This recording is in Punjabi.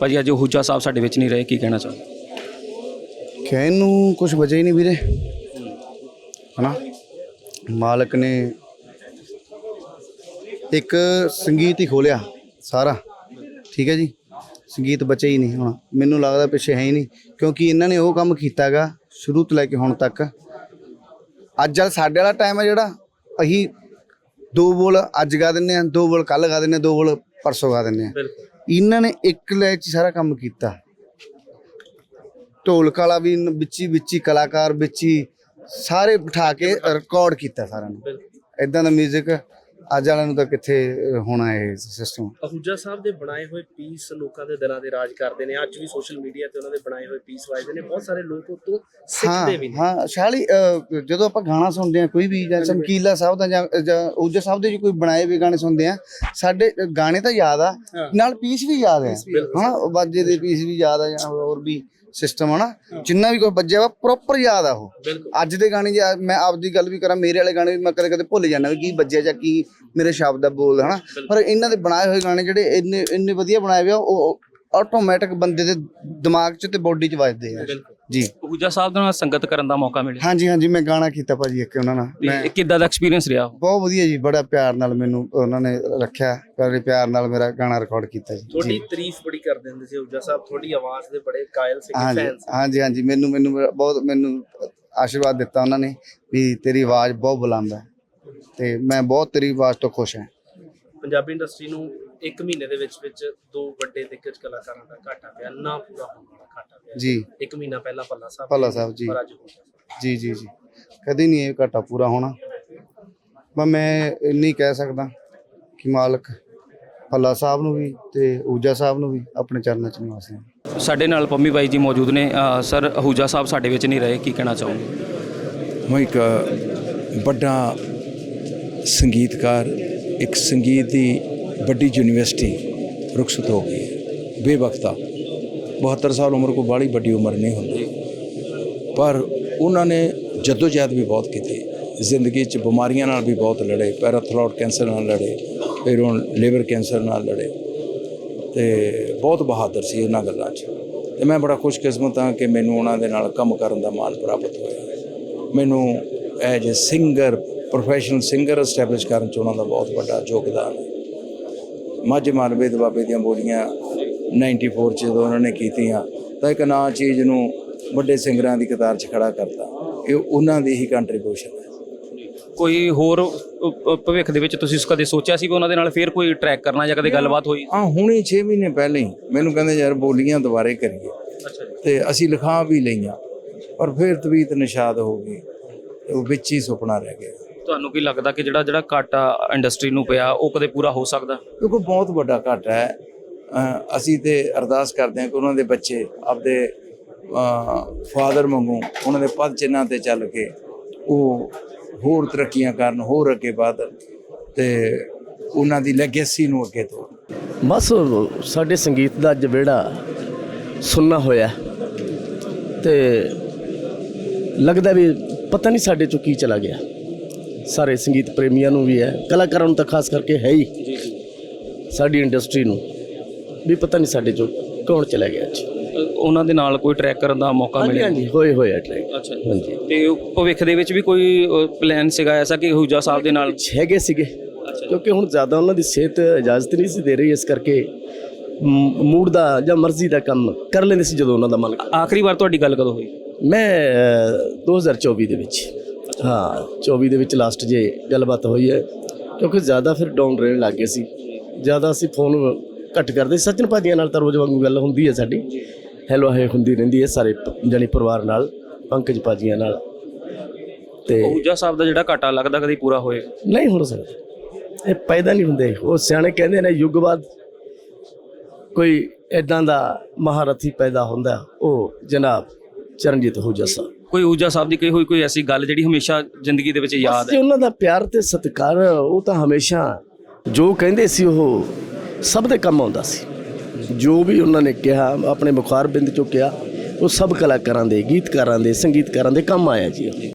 ਭਾਜੀ ਅੱਜ ਹੁਜਾ ਸਾਹਿਬ ਸਾਡੇ ਵਿੱਚ ਨਹੀਂ ਰਹੇ ਕੀ ਕਹਿਣਾ ਚਾਹੋ ਕਹਿਣ ਨੂੰ ਕੁਝ ਬਚਿਆ ਹੀ ਨਹੀਂ ਵੀਰੇ। ਹਨਾ? ਮਾਲਕ ਨੇ ਇੱਕ ਸੰਗੀਤ ਹੀ ਖੋਲਿਆ ਸਾਰਾ। ਠੀਕ ਹੈ ਜੀ? ਸੰਗੀਤ ਬਚਿਆ ਹੀ ਨਹੀਂ ਹੁਣ। ਮੈਨੂੰ ਲੱਗਦਾ ਪਿੱਛੇ ਹੈ ਹੀ ਨਹੀਂ ਕਿਉਂਕਿ ਇਹਨਾਂ ਨੇ ਉਹ ਕੰਮ ਕੀਤਾਗਾ ਸ਼ੁਰੂ ਤੋਂ ਲੈ ਕੇ ਹੁਣ ਤੱਕ। ਅੱਜ ਵਾਲਾ ਸਾਡੇ ਵਾਲਾ ਟਾਈਮ ਹੈ ਜਿਹੜਾ ਅਸੀਂ ਦੋ ਬੋਲ ਅੱਜ ਗਾ ਦਿੰਨੇ ਆ ਦੋ ਬੋਲ ਕੱਲ ਗਾ ਦਿੰਨੇ ਆ ਦੋ ਬੋਲ ਪਰਸੋਂ ਗਾ ਦਿੰਨੇ ਆ ਬਿਲਕੁਲ। ਇਹਨਾਂ ਨੇ ਇੱਕ ਲੈ ਚ ਸਾਰਾ ਕੰਮ ਕੀਤਾ। ਢੋਲਕ ਵਾਲਾ ਵੀ ਵਿੱਚ ਹੀ ਵਿੱਚ ਹੀ ਕਲਾਕਾਰ ਵਿੱਚ ਹੀ ਸਾਰੇ ਬਿਠਾ ਕੇ ਰਿਕਾਰਡ ਕੀਤਾ ਸਾਰਿਆਂ ਨੂੰ। ਇਦਾਂ ਦਾ 뮤직 ਅੱਜ ਵਾਲਿਆਂ ਨੂੰ ਤਾਂ ਕਿੱਥੇ ਹੋਣਾ ਇਹ ਸਿਸਟਮ ਅਹੂਜਾ ਸਾਹਿਬ ਦੇ ਬਣਾਏ ਹੋਏ ਪੀਸ ਲੋਕਾਂ ਦੇ ਦਿਲਾਂ ਦੇ ਰਾਜ ਕਰਦੇ ਨੇ। ਅੱਜ ਵੀ ਸੋਸ਼ਲ ਮੀਡੀਆ ਤੇ ਉਹਨਾਂ ਦੇ ਬਣਾਏ ਹੋਏ ਪੀਸ ਵਾਜਦੇ ਨੇ। ਬਹੁਤ ਸਾਰੇ ਲੋਕ ਉਹ ਤੋਂ ਸਿੱਖਦੇ ਵੀ ਨੇ। ਹਾਂ ਸ਼ਾਲੀ ਜਦੋਂ ਆਪਾਂ ਗਾਣਾ ਸੁਣਦੇ ਆ ਕੋਈ ਵੀ ਜਾਂ ਚਮਕੀਲਾ ਸਾਹਿਬ ਦਾ ਜਾਂ ਜਾਂ ਊਜਾ ਸਾਹਿਬ ਦੇ ਜੋ ਕੋਈ ਬਣਾਏ ਹੋਏ ਗਾਣੇ ਸੁਣਦੇ ਆ ਸਾਡੇ ਗਾਣੇ ਤਾਂ ਯਾਦ ਆ ਨਾਲ ਪੀਸ ਵੀ ਯਾਦ ਆ ਹਨਾ ਬਾਜੇ ਦੇ ਪੀਸ ਵੀ ਯਾਦ ਆ ਜਾਂ ਹੋਰ ਵੀ। ਸਿਸਟਮ ਹਨਾ ਜਿੰਨਾ ਵੀ ਕੋਈ ਵੱਜਿਆ ਵਾ ਪ੍ਰੋਪਰ ਯਾਦ ਆ ਉਹ। ਅੱਜ ਦੇ ਗਾਣੇ ਜੇ ਮੈਂ ਆਪਦੀ ਗੱਲ ਵੀ ਕਰਾਂ ਮੇਰੇ ਵਾਲੇ ਗਾਣੇ ਵੀ ਮੈਂ ਕਦੇ ਕਦੇ ਭੁੱਲ ਜਾਂਦਾ ਵੀ ਕੀ ਵੱਜਿਆ ਜਾਂ ਕੀ ਮੇਰੇ ਸ਼ਬਦ ਆ ਬੋਲ ਹਨਾ? ਪਰ ਇਹਨਾਂ ਦੇ ਬਣਾਏ ਹੋਏ ਗਾਣੇ ਜਿਹੜੇ ਇੰਨੇ ਇੰਨੇ ਵਧੀਆ ਬਣਾਏ ਹੋਏ ਆ ਉਹ ਆਟੋਮੈਟਿਕ ਬੰਦੇ ਦੇ ਦਿਮਾਗ 'ਚ ਤੇ ਬੋਡੀ 'ਚ ਵੱਜਦੇ ਆ। ਬਿਲਕੁਲ। ਜੀ। ਹੁਜਾ ਸਾਹਿਬ ਦੇ ਨਾਲ ਸੰਗਤ ਕਰਨ ਦਾ ਮੌਕਾ ਮਿਲਿਆ। ਹਾਂਜੀ ਹਾਂਜੀ ਮੈਂ ਗਾਣਾ ਕੀਤਾ ਭਾਜੀ ਇੱਕ ਉਹਨਾਂ ਨਾਲ। ਮੈਂ ਇਹ ਕਿੱਦਾਂ ਦਾ ਐਕਸਪੀਰੀਅੰਸ ਰਿਹਾ ਉਹ? ਬਹੁਤ ਵਧੀਆ ਜੀ ਬੜਾ ਪਿਆਰ ਨਾਲ ਮੈਨੂੰ ਉਹਨਾਂ ਨੇ ਰੱਖਿਆ ਬੜੇ ਪਿਆਰ ਨਾਲ ਮੇਰਾ ਗਾਣਾ ਰਿਕਾਰਡ ਕੀਤਾ ਜੀ। ਤੁਹਾਡੀ ਤਾਰੀਫ ਬੜੀ ਕਰਦੇ ਹੁੰਦੇ ਸੀ ਅਹੂਜਾ ਸਾਹਿਬ ਤੁਹਾਡੀ ਆਵਾਜ਼ ਦੇ ਬੜੇ ਕਾਇਲ ਸੀ ਹਾਂਜੀ ਫੈਨਸ ਹਾਂਜੀ ਹਾਂਜੀ ਮੈਨੂੰ ਮੈਨੂੰ ਬਹੁਤ ਮੈਨੂੰ ਆਸ਼ੀਰਵਾਦ ਦਿੱਤਾ ਉਹਨਾਂ ਨੇ ਵੀ ਤੇਰੀ ਆਵਾਜ਼ ਬਹੁਤ ਬੁਲੰਦ ਹੈ। ਤੇ ਮੈਂ ਬਹੁਤ ਤੇਰੀ ਆਵਾਜ਼ ਤੋਂ ਖੁਸ਼ ਹਾਂ। ਪੰਜਾਬੀ ਇੰਡਸਟਰੀ ਨੂੰ ਇੱਕ ਮਹੀਨੇ ਦੇ ਵਿੱਚ ਵਿੱਚ ਦੋ ਵੱਡੇ ਦਿੱਗਜ ਕਲਾਕਾਰਾਂ ਦਾ ਘਾਟਾ ਪਿਆ ਨਾ ਪੂਰਾ ਹੋਣ ਵਾਲਾ ਘਾਟਾ ਪਿਆ। ਜੀ। ਇੱਕ ਮਹੀਨਾ ਪਹਿਲਾਂ ਪੱਲਾ ਸਾਹਿਬ ਭੱਲਾ ਸਾਹਿਬ ਜੀ। ਪਰ ਅੱਜ ਹੋ ਗਿਆ। ਜੀ ਜੀ ਜੀ। ਕਦੇ ਨਹੀਂ ਇਹ ਘਾਟਾ ਪੂਰਾ ਹੋਣਾ। ਪਰ ਮੈਂ ਇੰਨੀ ਕਹਿ ਸਕਦਾ ਕਿ ਮਾਲਕ ਭੱਲਾ ਸਾਹਿਬ ਨੂੰ ਵੀ ਤੇ ਊਜਾ ਸਾਹਿਬ ਨੂੰ ਵੀ ਆਪਣੇ ਚਰਨਾਂ 'ਚ ਨਿਵਾਸ ਨੇ ਸਾਡੇ ਨਾਲ ਪੰਮੀ ਬਾਈ ਜੀ ਮੌਜੂਦ ਨੇ। ਸਰ ਹੁਜਾ ਸਾਹਿਬ ਸਾਡੇ ਵਿੱਚ ਨਹੀਂ ਰਹੇ ਕੀ ਕਹਿਣਾ ਚਾਹੋਗੇ? ਮੈਂ ਇੱਕ ਵੱਡਾ ਸੰਗੀਤਕਾਰ ਇੱਕ ਸੰਗੀਤ ਦੀ ਵੱਡੀ ਯੂਨੀਵਰਸਿਟੀ ਰੁਖਸਤ ਹੋ ਗਈ ਹੈ। ਬੇਵਕਤਾ 72 ਸਾਲ ਉਮਰ ਕੋ ਬਾਲੀ ਵੱਡੀ ਉਮਰ ਨਹੀਂ ਹੁੰਦੀ। ਪਰ ਉਹਨਾਂ ਨੇ ਜਦੋਜਹਿਦ ਵੀ ਬਹੁਤ ਕੀਤੀ। ਜ਼ਿੰਦਗੀ 'ਚ ਬਿਮਾਰੀਆਂ ਨਾਲ ਵੀ ਬਹੁਤ ਲੜੇ ਪੈਰਾਥਰੋਇਡ ਕੈਂਸਰ ਨਾਲ ਲੜੇ, ਫਿਰ ਹੁਣ ਲਿਵਰ ਕੈਂਸਰ ਨਾਲ ਲੜੇ। ਤੇ ਬਹੁਤ ਬਹਾਦਰ ਸੀ ਇਹਨਾਂ ਗੱਲਾਂ 'ਚ। ਤੇ ਮੈਂ ਬੜਾ ਖੁਸ਼ਕਿਸਮਤ ਹਾਂ ਕਿ ਮੈਨੂੰ ਉਹਨਾਂ ਦੇ ਨਾਲ ਕੰਮ ਕਰਨ ਦਾ ਮਾਣ ਪ੍ਰਾਪਤ ਹੋਇਆ। ਮੈਨੂੰ as a singer professional singer establish ਕਰਨ 'ਚ ਉਹਨਾਂ ਦਾ ਬਹੁਤ ਵੱਡਾ ਯੋਗਦਾਨ ਹੈ। ਮਾਝੇ ਮਾਲਵੇ ਦੇ ਬਾਬੇ ਦੀਆਂ ਬੋਲੀਆਂ 94 ਚ ਜਦੋਂ ਉਹਨਾਂ ਨੇ ਕੀਤੀਆਂ ਤਾਂ ਇੱਕ ਨਾਂ ਚੀਜ਼ ਨੂੰ ਵੱਡੇ ਸਿੰਗਰਾਂ ਦੀ ਕਤਾਰ 'ਚ ਖੜਾ ਕਰਤਾ। ਇਹ ਉਹਨਾਂ ਦੀ ਹੀ ਕੰਟਰੀਬਿਊਸ਼ਨ ਹੈ। ਕੋਈ ਹੋਰ ਭਵਿੱਖ ਦੇ ਵਿੱਚ ਤੁਸੀਂ ਕਦੇ ਸੋਚਿਆ ਸੀ ਵੀ ਉਹਨਾਂ ਦੇ ਨਾਲ ਫੇਰ ਕੋਈ ਟਰੈਕ ਕਰਨਾ ਜਾਂ ਕਦੇ ਗੱਲਬਾਤ ਹੋਈ? ਆ ਹੁਣੇ 6 ਮਹੀਨੇ ਪਹਿਲਾਂ ਹੀ ਮੈਨੂੰ ਕਹਿੰਦੇ ਯਾਰ ਬੋਲੀਆਂ ਦੁਬਾਰੇ ਕਰੀਏ। ਤੇ ਅਸੀਂ ਲਿਖਾ ਵੀ ਲਈਆਂ ਪਰ ਫਿਰ ਤਵੀਤ ਨਿਸ਼ਾਦ ਹੋ ਗਈ ਉਹ ਵਿੱਚ ਹੀ ਸੁਪਨਾ ਰਹਿ ਗਿਆ। ਤੁਹਾਨੂੰ ਕੀ ਲੱਗਦਾ ਕਿ ਜਿਹੜਾ ਜਿਹੜਾ ਘਾਟਾ ਇੰਡਸਟਰੀ ਨੂੰ ਪਿਆ ਉਹ ਕਦੇ ਪੂਰਾ ਹੋ ਸਕਦਾ? ਕਿਉਂਕਿ ਬਹੁਤ ਵੱਡਾ ਘਾਟਾ ਹੈ। ਅ, ਅਸੀਂ ਤੇ ਅਰਦਾਸ ਕਰਦੇ ਹਾਂ ਕਿ ਉਹਨਾਂ ਦੇ ਬੱਚੇ ਆਪਦੇ ਫਾਦਰ ਵਾਂਗੂ ਉਹਨਾਂ ਦੇ ਪਦ ਚਿੰਨ੍ਹਾਂ ਤੇ ਚੱਲ ਕੇ ਉਹ ਹੋਰ ਤਰੱਕੀਆਂ ਕਰਨ ਹੋਰ ਅੱਗੇ ਵਧਣ ਤੇ ਉਹਨਾਂ ਦੀ ਲੈਗੇਸੀ ਨੂੰ ਅੱਗੇ ਤੋਂ ਬਸ ਸਾਡੇ ਸੰਗੀਤ ਦਾ ਅੱਜ ਵਿਹੜਾ ਸੁੰਨਾ ਹੋਇਆ ਤੇ ਲੱਗਦਾ ਵੀ ਪਤਾ ਨਹੀਂ ਸਾਡੇ ਚੋਂ ਕੀ ਚਲਾ ਗਿਆ। ਸਾਰੇ ਸੰਗੀਤ ਪ੍ਰੇਮੀਆਂ ਨੂੰ ਵੀ ਹੈ। ਕਲਾਕਾਰਾਂ ਨੂੰ ਤਾਂ ਖਾਸ ਕਰਕੇ ਹੈ ਹੀ। ਸਾਡੀ ਇੰਡਸਟਰੀ ਨੂੰ। ਵੀ ਪਤਾ ਨਹੀਂ ਸਾਡੇ ਚੋਂ ਕੌਣ ਚਲਾ ਗਿਆ ਅੱਜ। ਉਹਨਾਂ ਦੇ ਨਾਲ ਕੋਈ ਟਰੈਕ ਕਰਨ ਦਾ ਮੌਕਾ ਮਿਲਿਆ? ਹਾਂਜੀ ਹੋਏ ਹੋਏ ਟਰੈਕ ਅੱਛਾ ਹਾਂਜੀ। ਤੇ ਭਵਿੱਖ ਦੇ ਵਿੱਚ ਵੀ ਕੋਈ ਪਲਾਨ ਸੀਗਾ ਐਸਾ ਕਿ ਹੁਜਾ ਸਾਹਿਬ ਦੇ ਨਾਲ? ਹੈਗੇ ਸੀਗੇ। ਕਿਉਂਕਿ ਹੁਣ ਜ਼ਿਆਦਾ ਉਹਨਾਂ ਦੀ ਸਿਹਤ ਇਜਾਜ਼ਤ ਨਹੀਂ ਸੀ ਦੇ ਰਹੀ ਇਸ ਕਰਕੇ ਮੂਡ ਦਾ ਜਾਂ ਮਰਜ਼ੀ ਦਾ ਕੰਮ ਕਰ ਲੈਂਦੇ ਸੀ ਜਦੋਂ ਉਹਨਾਂ ਦਾ ਮਨ ਆਖਰੀ ਵਾਰ ਤੁਹਾਡੀ ਗੱਲ ਕਦੋਂ ਹੋਈ? ਮੈਂ ਅ, 2024 ਦੇ ਵਿੱਚ। ਹਾਂ 24 ਦੇ ਵਿੱਚ ਲਾਸਟ ਜੇ ਗੱਲਬਾਤ ਹੋਈ ਹੈ ਕਿਉਂਕਿ ਜ਼ਿਆਦਾ ਫਿਰ ਡਾਊਨ ਰਹਿਣ ਲੱਗ ਗਏ ਸੀ। ਜ਼ਿਆਦਾ ਅਸੀਂ ਫੋਨ ਘੱਟ ਕਰਦੇ। ਸਚਿਨ ਭਾਜੀਆਂ ਨਾਲ ਤਾਂ ਰੋਜ਼ ਵਾਂਗੂ ਗੱਲ ਹੁੰਦੀ ਹੈ ਸਾਡੀ। ਹੈਲੋ ਹੈ ਹੁੰਦੀ ਰਹਿੰਦੀ ਹੈ ਸਾਰੇ ਜਾਣੀ ਪਰਿਵਾਰ ਨਾਲ ਪੰਕਜ ਭਾਜੀਆਂ ਨਾਲ। ਤੇ ਹੁਜਾ ਸਾਹਿਬ ਦਾ ਜਿਹੜਾ ਘਾਟਾ ਲੱਗਦਾ ਕਦੀ ਪੂਰਾ ਹੋਏ? ਨਹੀਂ ਹੋ ਸਕਦਾ। ਇਹ ਪੈਦਾ ਨਹੀਂ ਹੁੰਦੇ। ਉਹ ਸਿਆਣੇ ਕਹਿੰਦੇ ਨੇ ਯੁੱਗ ਬਾਅਦ ਕੋਈ ਐਦਾਂ ਦਾ ਮਹਾਰਥੀ ਪੈਦਾ ਹੁੰਦਾ ਉਹ ਜਨਾਬ ਚਰਨਜੀਤ ਹੂਜਾ ਸਾਹਿਬ। ਕੋਈ ਹੁਜਾ ਸਾਹਿਬ ਦੀ ਕਹੀ ਹੋਈ ਕੋਈ ਐਸੀ ਗੱਲ ਜਿਹੜੀ ਹਮੇਸ਼ਾ ਜ਼ਿੰਦਗੀ ਦੇ ਵਿੱਚ ਯਾਦ ਹੈ? ਉਹਨਾਂ ਦਾ ਪਿਆਰ ਤੇ ਸਤਿਕਾਰ ਉਹ ਤਾਂ ਹਮੇਸ਼ਾ ਜੋ ਕਹਿੰਦੇ ਸੀ ਉਹ ਸਭ ਦੇ ਕੰਮ ਆਉਂਦਾ ਸੀ। ਜੋ ਵੀ ਉਹਨਾਂ ਨੇ ਕਿਹਾ ਆਪਣੇ ਮੁਖਾਰ ਬਿੰਦ ਚੋਂ ਕਿਹਾ ਉਹ ਸਭ ਕਲਾਕਾਰਾਂ ਦੇ ਗੀਤਕਾਰਾਂ ਦੇ ਸੰਗੀਤਕਾਰਾਂ ਦੇ ਕੰਮ ਆਇਆ ਜੀ।